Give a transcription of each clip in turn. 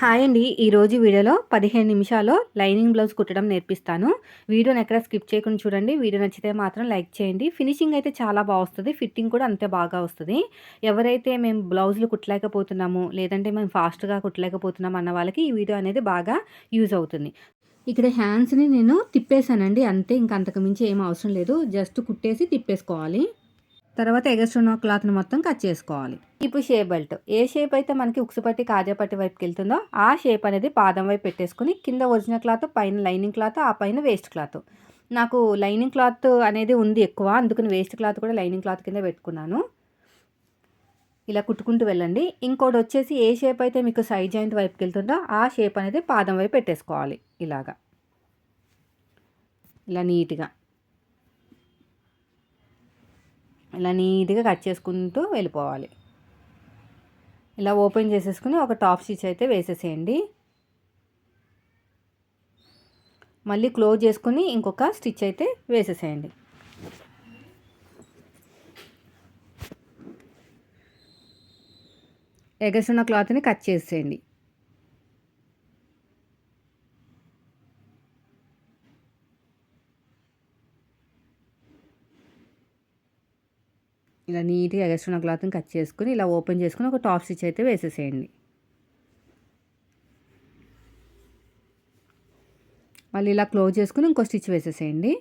Hi అండి. ఈరోజు వీడియోలో పదిహేను నిమిషాల్లో లైనింగ్ బ్లౌజ్ కుట్టడం నేర్పిస్తాను. వీడియోని ఎక్కడ స్కిప్ చేయకుండా చూడండి. వీడియో నచ్చితే మాత్రం లైక్ చేయండి. ఫినిషింగ్ అయితే చాలా బాగా వస్తుంది. ఫిట్టింగ్ కూడా అంతే బాగా వస్తుంది. ఎవరైతే మేము బ్లౌజులు కుట్టలేకపోతున్నాము లేదంటే మేము ఫాస్ట్గా కుట్టలేకపోతున్నాం అన్న వాళ్ళకి ఈ వీడియో అనేది బాగా యూజ్ అవుతుంది. ఇక్కడ హ్యాండ్స్ని నేను తిప్పేశానండి. అంతే ఇంకా అంతకుమించి ఏం అవసరం లేదు. జస్ట్ కుట్టేసి తిప్పేసుకోవాలి. తర్వాత ఎగస్ట్రోన్ క్లాత్ని మొత్తం కట్ చేసుకోవాలి. ఇప్పుడు షేప్ బెల్ట్. ఏ షేప్ అయితే మనకి ఉక్సుపట్టి కాజాపట్టి వైపుకి వెళ్తుందో ఆ షేప్ అనేది పాదం వైపు పెట్టేసుకుని కింద ఒరిజినల్ క్లాత్ పైన లైనింగ్ క్లాత్ ఆ పైన వేస్ట్ క్లాత్. నాకు లైనింగ్ క్లాత్ అనేది ఉంది ఎక్కువ అందుకని వేస్ట్ క్లాత్ కూడా లైనింగ్ క్లాత్ కింద పెట్టుకున్నాను. ఇలా కుట్టుకుంటూ వెళ్ళండి. ఇంకోటి వచ్చేసి ఏ షేప్ అయితే మీకు సైడ్ జాయింట్ వైపుకి వెళ్తుందో ఆ షేప్ అనేది పాదం వైపు పెట్టేసుకోవాలి ఇలాగా. ఇలా నీట్గా. ఇలా నీట్గా కట్ చేసుకుంటూ వెళ్ళిపోవాలి. ఇలా ఓపెన్ చేసేసుకుని ఒక టాప్ స్టిచ్ అయితే వేసేసేయండి. మళ్ళీ క్లోజ్ చేసుకుని ఇంకొక స్టిచ్ అయితే వేసేసేయండి. ఎగసిన క్లాత్ని కట్ చేసేయండి. ఇలా నీట్గా ఎగస్ట్రున్న క్లాత్ని కట్ చేసుకుని ఇలా ఓపెన్ చేసుకుని ఒక టాప్ స్టిచ్ అయితే వేసేసేయండి. మళ్ళీ ఇలా క్లోజ్ చేసుకుని ఇంకో స్టిచ్ వేసేసేయండి.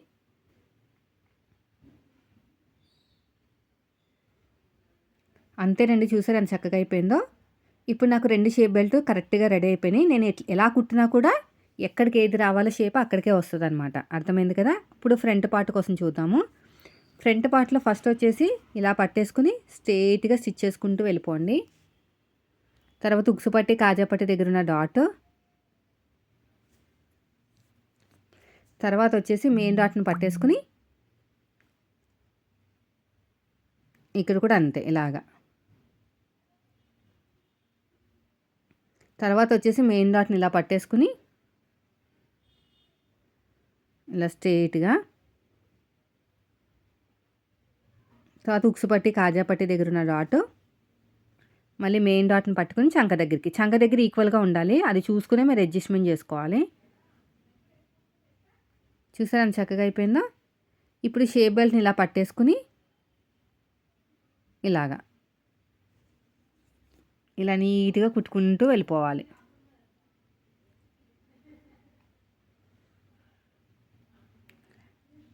అంతేనండి చూసారు ఎంత చక్కగా అయిపోయిందో? ఇప్పుడు నాకు రెండు షేప్ బెల్ట్ కరెక్ట్గా రెడీ అయిపోయినాయి. నేను ఎలా కుట్టినా కూడా ఎక్కడికి ఏది రావాలో షేప్ అక్కడికే వస్తుంది అనమాట అర్థమైంది కదా? ఇప్పుడు ఫ్రంట్ పార్ట్ కోసం చూద్దాము. ఫ్రంట్ పార్ట్లో ఫస్ట్ వచ్చేసి ఇలా పట్టేసుకుని స్ట్రేట్గా స్టిచ్ చేసుకుంటూ వెళ్ళిపోండి. తర్వాత ఉక్సుపట్టి కాజాపట్టి దగ్గర ఉన్న డాట్. తర్వాత వచ్చేసి మెయిన్ డాట్ని పట్టేసుకుని ఇక్కడ కూడా అంతే ఇలాగా. తర్వాత వచ్చేసి మెయిన్ డాట్ని ఇలా పట్టేసుకుని ఇలా స్ట్రేట్గా తర్వాత ఉక్సుపట్టి కాజాపట్టి కాజా పట్టి దగ్గర ఉన్న డాట్. మళ్ళీ మెయిన్ డాట్ని పట్టుకుని చంక దగ్గరికి. చంక దగ్గర ఈక్వల్గా ఉండాలి. అది చూసుకునే మీరు అడ్జస్ట్మెంట్ చేసుకోవాలి. చూసారా చక్కగా అయిపోయిందా? ఇప్పుడు షేప్ బెల్ట్ని ఇలా పట్టేసుకుని ఇలాగా. ఇలా నీట్గా కుట్టుకుంటూ వెళ్ళిపోవాలి.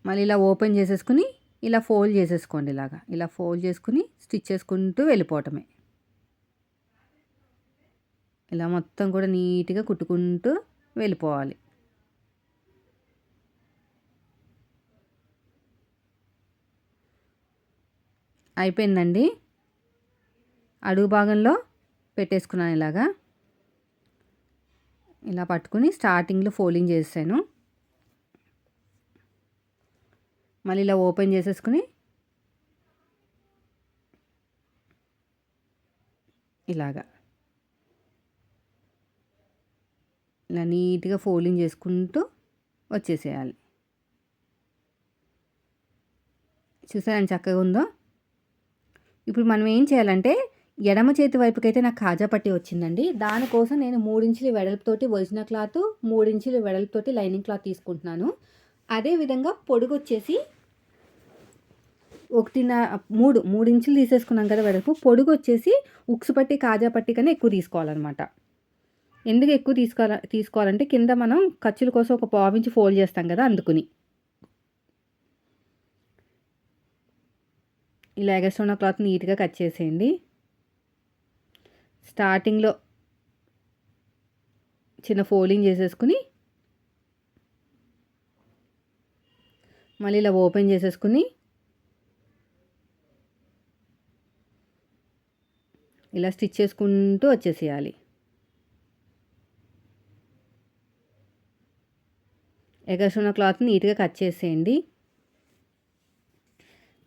మళ్ళీ ఇలా ఓపెన్ చేసేసుకుని ఇలా ఫోల్డ్ చేసేసుకోండి ఇలాగా. ఇలా ఫోల్డ్ చేసుకుని స్టిచ్ చేసుకుంటూ వెళ్ళిపోవటమే. ఇలా మొత్తం కూడా నీట్గా కుట్టుకుంటూ వెళ్ళిపోవాలి. అయిపోయిందండి. అడుగు భాగంలో పెట్టేసుకున్నాను ఇలాగా. ఇలా పట్టుకుని స్టార్టింగ్లో ఫోల్డింగ్ చేసాను మళ్ళీ ఇలా ఓపెన్ చేసేసుకుని ఇలాగా. ఇలా నీట్గా ఫోల్డింగ్ చేసుకుంటూ వచ్చేసేయాలి. చూసారని చక్కగా ఉందో? ఇప్పుడు మనం ఏం చేయాలంటే ఎడమ చేతి వైపుకైతే నాకు కాజా పట్టి వచ్చిందండి. దానికోసం నేను మూడించులు వెడల్పుతోటి ఒరిజినల్ క్లాత్ మూడించులు వెడల్పుతోటి లైనింగ్ క్లాత్ తీసుకుంటున్నాను. అదేవిధంగా పొడుగు వచ్చేసి ఒకటిన్న మూడు మూడు ఇంచులు తీసేసుకున్నాం కదా వరకు పొడుగు వచ్చేసి ఉక్సు పట్టి కాజా పట్టి కన్నా ఎక్కువ తీసుకోవాలన్నమాట. ఎందుకు ఎక్కువ తీసుకోవాలి తీసుకోవాలంటే కింద మనం ఖర్చుల కోసం ఒక పావించి ఫోల్డ్ చేస్తాం కదా అందుకుని. ఇలా ఎగస్ట్రోనా క్లాత్ నీట్గా కట్ చేసేయండి. స్టార్టింగ్లో చిన్న ఫోల్డింగ్ చేసేసుకుని మళ్ళీ ఇలా ఓపెన్ చేసేసుకుని ఇలా స్టిచ్ చేసుకుంటూ వచ్చేసేయాలి. ఎగసున్న క్లాత్ నీట్గా కట్ చేసేయండి.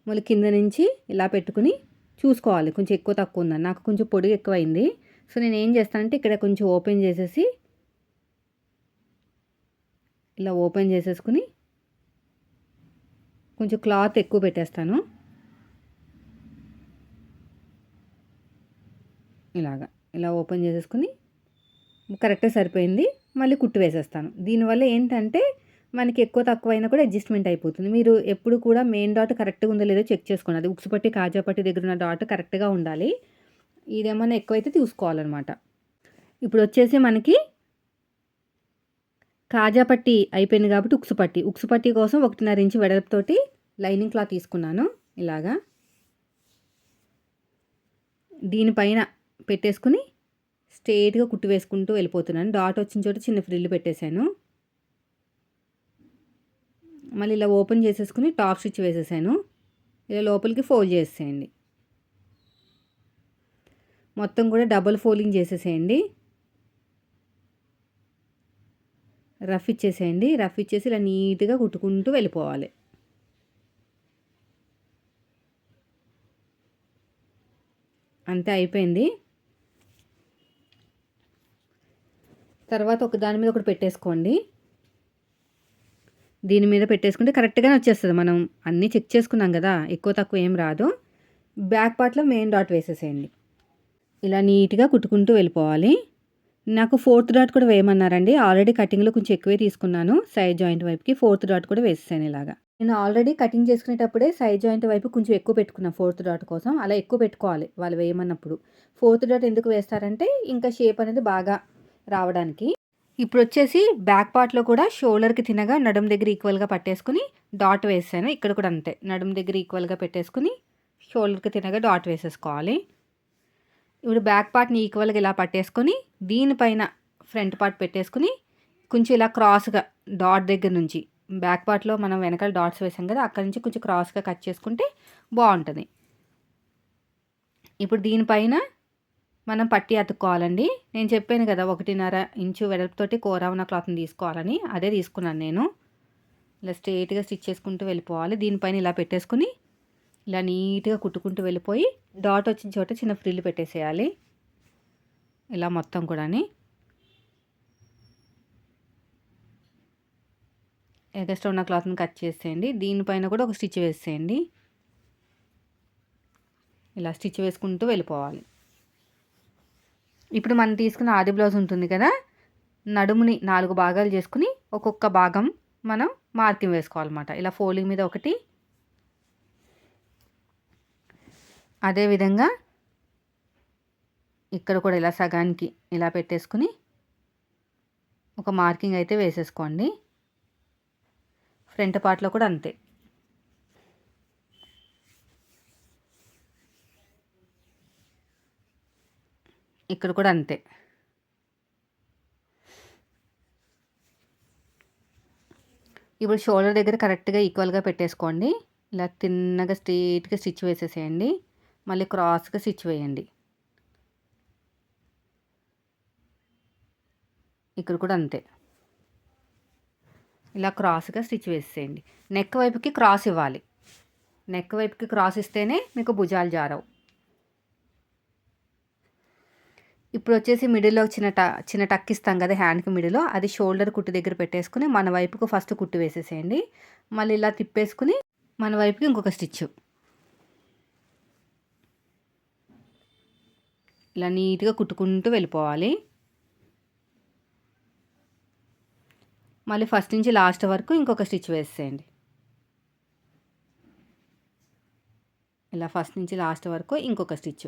మళ్ళీ కింద నుంచి ఇలా పెట్టుకుని చూసుకోవాలి. కొంచెం ఎక్కువ తక్కువ ఉందని. నాకు కొంచెం పొడుగు ఎక్కువైంది. సో నేను ఏం చేస్తానంటే ఇక్కడ కొంచెం ఓపెన్ చేసేసి ఇలా ఓపెన్ చేసేసుకుని కొంచెం క్లాత్ ఎక్కువ పెట్టేస్తాను. ఇలాగా ఇలా ఓపెన్ చేసేసుకుని కరెక్ట్గా సరిపోయింది. మళ్ళీ కుట్టు వేసేస్తాను. దీనివల్ల ఏంటంటే మనకి ఎక్కువ తక్కువ అయినా కూడా అడ్జస్ట్మెంట్ అయిపోతుంది. మీరు ఎప్పుడు కూడా మెయిన్ డాట్ కరెక్ట్గా ఉందో లేదో చెక్ చేసుకోండి. అది ఉక్సు పట్టి కాజా పట్టి దగ్గర ఉన్న డాట్ కరెక్ట్గా ఉండాలి. ఇదేమన్నా ఎక్కువైతే చూసుకోవాలన్నమాట ఇప్పుడు వచ్చేసి మనకి కాజా పట్టి అయిపోయింది కాబట్టి ఉక్సు పట్టి ఉక్సు పట్టి కోసం ఒకటిన్నర ఇంచు వెడల్పుతోటి లైనింగ్ క్లాత్ తీసుకున్నాను ఇలాగా. దీనిపైన పెట్టేసుకుని స్ట్రేట్గా కుట్టు వేసుకుంటూ వెళ్ళిపోతున్నాను. డాట్ వచ్చిన చోట చిన్న ఫ్రిల్లు పెట్టేశాను. మళ్ళీ ఇలా ఓపెన్ చేసేసుకుని టాప్ స్టిచ్ వేసేసాను. ఇలా లోపలికి ఫోల్డ్ చేసేయండి మొత్తం కూడా డబుల్ ఫోల్డింగ్ చేసేసేయండి. రఫ్ ఇచ్చేసేయండి. రఫ్ ఇచ్చేసి ఇలా నీట్గా కుట్టుకుంటూ వెళ్ళిపోవాలి. అంతే అయిపోయింది. తర్వాత ఒక దాని మీద ఒకటి పెట్టేసుకోండి. దీని మీద పెట్టేసుకుంటే కరెక్ట్గానే వచ్చేస్తుంది. మనం అన్నీ చెక్ చేసుకున్నాం కదా ఎక్కువ తక్కువ ఏం రాదు. బ్యాక్ పార్ట్లో మెయిన్ డాట్ వేసేసేయండి. ఇలా నీట్గా కుట్టుకుంటూ వెళ్ళిపోవాలి. నాకు ఫోర్త్ డాట్ కూడా వేయమన్నారండి. ఆల్రెడీ కటింగ్లో కొంచెం ఎక్కువే తీసుకున్నాను. సైడ్ జాయింట్ వైపుకి ఫోర్త్ డాట్ కూడా వేసేసాను ఇలాగా. నేను ఆల్రెడీ కటింగ్ చేసుకునేటప్పుడే సైడ్ జాయింట్ వైపు కొంచెం ఎక్కువ పెట్టుకున్నాను ఫోర్త్ డాట్ కోసం. అలా ఎక్కువ పెట్టుకోవాలి వాళ్ళు వేయమన్నప్పుడు. ఫోర్త్ డాట్ ఎందుకు వేస్తారంటే ఇంకా షేప్ అనేది బాగా రావడానికి. ఇప్పుడు వచ్చేసి బ్యాక్ పార్ట్లో కూడా షోల్డర్కి తినగా నడుం దగ్గర ఈక్వల్గా పట్టేసుకుని డాట్ వేసాను. ఇక్కడ కూడా అంతే. నడుం దగ్గర ఈక్వల్గా పెట్టేసుకుని షోల్డర్కి తినగా డాట్ వేసేసుకోవాలి. ఇప్పుడు బ్యాక్ పార్ట్ని ఈక్వల్గా ఇలా పట్టేసుకొని దీనిపైన ఫ్రంట్ పార్ట్ పెట్టేసుకుని కొంచెం ఇలా క్రాస్గా డాట్ దగ్గర నుంచి బ్యాక్ పార్ట్లో మనం వెనకాల డాట్స్ వేసాం కదా అక్కడ నుంచి కొంచెం క్రాస్గా కట్ చేసుకుంటే బాగుంటుంది. ఇప్పుడు దీనిపైన మనం పట్టి అతుక్కోవాలండి. నేను చెప్పాను కదా ఒకటిన్నర ఇంచు వెడల్పుతోటి కోరావున క్లాత్ని తీసుకోవాలని. అదే తీసుకున్నాను నేను. ఇలా స్ట్రేట్గా స్టిచ్ చేసుకుంటూ వెళ్ళిపోవాలి. దీనిపైన ఇలా పెట్టేసుకుని ఇలా నీట్గా కుట్టుకుంటూ వెళ్ళిపోయి డాట్ వచ్చిన చోట చిన్న ఫ్రిల్ పెట్టేసేయాలి. ఇలా మొత్తం కూడాని. ఎగస్ట్రా ఉన్న క్లాత్ని కట్ చేసేయండి. దీనిపైన కూడా ఒక స్టిచ్ వేసేయండి. ఇలా స్టిచ్ వేసుకుంటూ వెళ్ళిపోవాలి. ఇప్పుడు మనం తీసుకున్న ఆది బ్లౌజ్ ఉంటుంది కదా నడుముని నాలుగు భాగాలు చేసుకుని ఒక్కొక్క భాగం మనం మార్కింగ్ వేసుకోవాలన్నమాట. ఇలా ఫోల్డింగ్ మీద ఒకటి అదేవిధంగా ఇక్కడ కూడా ఇలా సగానికి ఇలా పెట్టేసుకుని ఒక మార్కింగ్ అయితే వేసేసుకోండి. ఫ్రంట్ పార్ట్లో కూడా అంతే. ఇక్కడ కూడా అంతే. ఇప్పుడు షోల్డర్ దగ్గర కరెక్ట్గా ఈక్వల్గా పెట్టేసుకోండి. ఇలా తిన్నగా స్ట్రీట్గా స్టిచ్ వేసేసేయండి. మళ్ళీ క్రాస్గా స్టిచ్ వేయండి. ఇక్కడ కూడా అంతే. ఇలా క్రాస్గా స్టిచ్ వేసేయండి. నెక్ వైపుకి క్రాస్ ఇవ్వాలి. నెక్ వైపుకి క్రాస్ ఇస్తేనే మీకు భుజాలు జారవు. ఇప్పుడు వచ్చేసి మిడిల్లో చిన్న ట చిన్న టక్ ఇస్తాం కదా హ్యాండ్కి మిడిలో అది షోల్డర్ కుట్టు దగ్గర పెట్టేసుకుని మన వైపుకు ఫస్ట్ కుట్టు వేసేసేయండి. మళ్ళీ ఇలా తిప్పేసుకుని మన వైపుకి ఇంకొక స్టిచ్. ఇలా నీట్గా కుట్టుకుంటూ వెళ్ళిపోవాలి. మళ్ళీ ఫస్ట్ నుంచి లాస్ట్ వరకు ఇంకొక స్టిచ్ వేసేయండి. ఇలా ఫస్ట్ నుంచి లాస్ట్ వరకు ఇంకొక స్టిచ్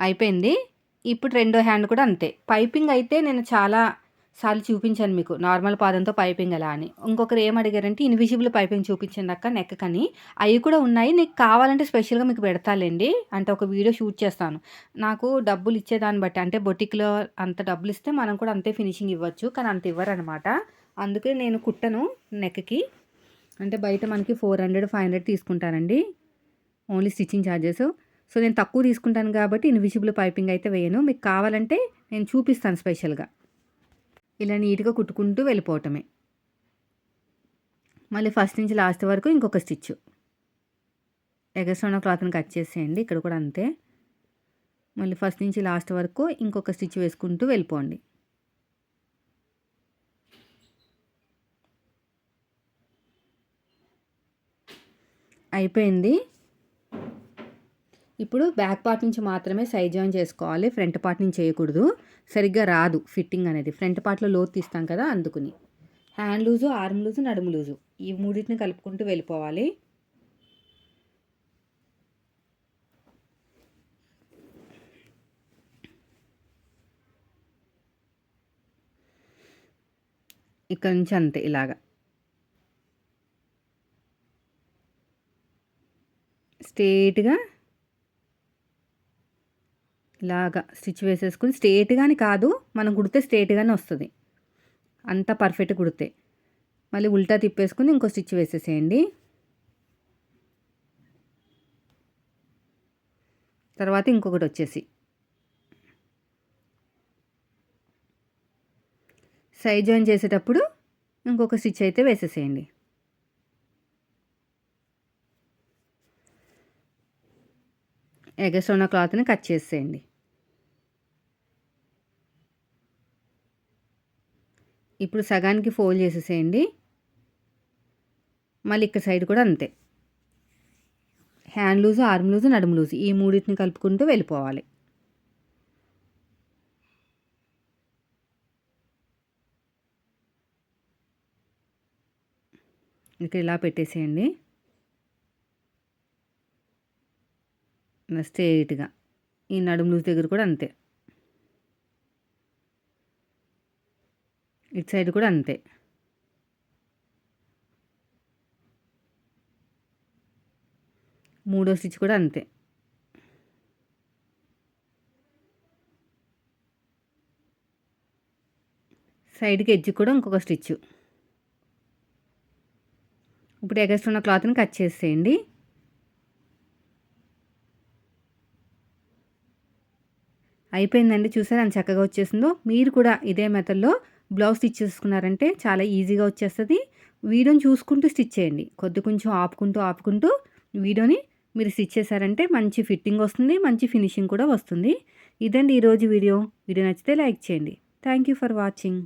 అయిపోయింది. ఇప్పుడు రెండో హ్యాండ్ కూడా అంతే. పైపింగ్ అయితే నేను చాలా సార్లు చూపించాను మీకు నార్మల్ పాదంతో పైపింగ్ ఎలా అని. ఇంకొకరు ఏం అడిగారంటే ఇన్విజిబుల్ పైపింగ్ చూపించండి అక్క నెక్ అవి కూడా ఉన్నాయి నీకు కావాలంటే స్పెషల్గా మీకు పెడతాలేండి అంటే ఒక వీడియో షూట్ చేస్తాను. నాకు డబ్బులు ఇచ్చేదాన్ని బట్టి అంటే బొటిక్లో అంత డబ్బులు ఇస్తే మనం కూడా అంతే ఫినిషింగ్ ఇవ్వచ్చు కానీ అంత ఇవ్వరనమాట. అందుకే నేను కుట్టను నెక్కి అంటే బయట మనకి ఫోర్ హండ్రెడ్ ఫైవ్ హండ్రెడ్ తీసుకుంటానండి ఓన్లీ స్టిచ్చింగ్ ఛార్జెస్ సో నేను తక్కువ తీసుకుంటాను కాబట్టి ఇన్విజిబుల్ పైపింగ్ అయితే వేయను. మీకు కావాలంటే నేను చూపిస్తాను స్పెషల్గా. ఇలా నీట్గా కుట్టుకుంటూ వెళ్ళిపోవటమే. మళ్ళీ ఫస్ట్ నుంచి లాస్ట్ వరకు ఇంకొక స్టిచ్. ఎగస్ట్రా క్లాత్ని కట్ చేసేయండి ఇక్కడ కూడా అంతే. మళ్ళీ ఫస్ట్ నుంచి లాస్ట్ వరకు ఇంకొక స్టిచ్ వేసుకుంటూ వెళ్ళిపోండి. అయిపోయింది. ఇప్పుడు బ్యాక్ పార్ట్ నుంచి మాత్రమే సైడ్ జాయిన్ చేసుకోవాలి ఫ్రంట్ పార్ట్ నుంచి చేయకూడదు. సరిగ్గా రాదు ఫిట్టింగ్ అనేది. ఫ్రంట్ పార్ట్లో లోతు తీస్తాం కదా అందుకుని. హ్యాండ్ లూజు ఆర్మ్ లూజు నడుము లూజు. ఈ మూడింటిని కలుపుకుంటూ వెళ్ళిపోవాలి. ఇక్కడ నుంచి అంతే ఇలాగా. స్ట్రేట్గా ఇలాగా స్టిచ్ వేసేసుకుని స్ట్రేట్గాని కాదు మనం కుడితే స్ట్రేట్గానే వస్తుంది. అంత పర్ఫెక్ట్ కుడితే. మళ్ళీ ఉల్టా తిప్పేసుకుని ఇంకో స్టిచ్ వేసేసేయండి. తర్వాత ఇంకొకటి వచ్చేసి. సైడ్ జాయిన్ చేసేటప్పుడు ఇంకొక స్టిచ్ అయితే వేసేసేయండి. ఎగస్ట్ ఉన్న క్లాత్ని కట్ చేసేయండి ఇప్పుడు సగానికి ఫోల్డ్ చేసేసేయండి. మళ్ళీ ఇక్కడ సైడ్ కూడా అంతే. హ్యాండ్ లూజు ఆర్మ్ లూజు నడుము లూజు ఈ మూడింటిని కలుపుకుంటూ వెళ్ళిపోవాలి. ఇక్కడ ఇలా పెట్టేసేయండి. స్ట్రేట్గా ఈ నడుము లూజ్ దగ్గర కూడా అంతే. ఇటు సైడ్ కూడా అంతే. మూడో స్టిచ్ కూడా అంతే. సైడ్కి ఎడ్జ్ కూడా ఇంకొక స్టిచ్. ఇప్పుడు ఎగస్ట్ ఉన్న క్లాత్ని కట్ చేసేయండి. అయిపోయిందండి. చూసారా అని చక్కగా వచ్చేసిందో? మీరు కూడా ఇదే మెథడ్లో బ్లౌజ్ స్టిచ్ చేసుకున్నారంటే చాలా ఈజీగా వచ్చేస్తుంది. వీడియోని చూసుకుంటూ స్టిచ్ చేయండి. కొద్ది కొంచెం ఆపుకుంటూ ఆపుకుంటూ వీడియోని మీరు స్టిచ్ చేశారంటే మంచి ఫిట్టింగ్ వస్తుంది మంచి ఫినిషింగ్ కూడా వస్తుంది. ఇదండి ఈరోజు వీడియో. వీడియో నచ్చితే లైక్ చేయండి. Thank you for watching.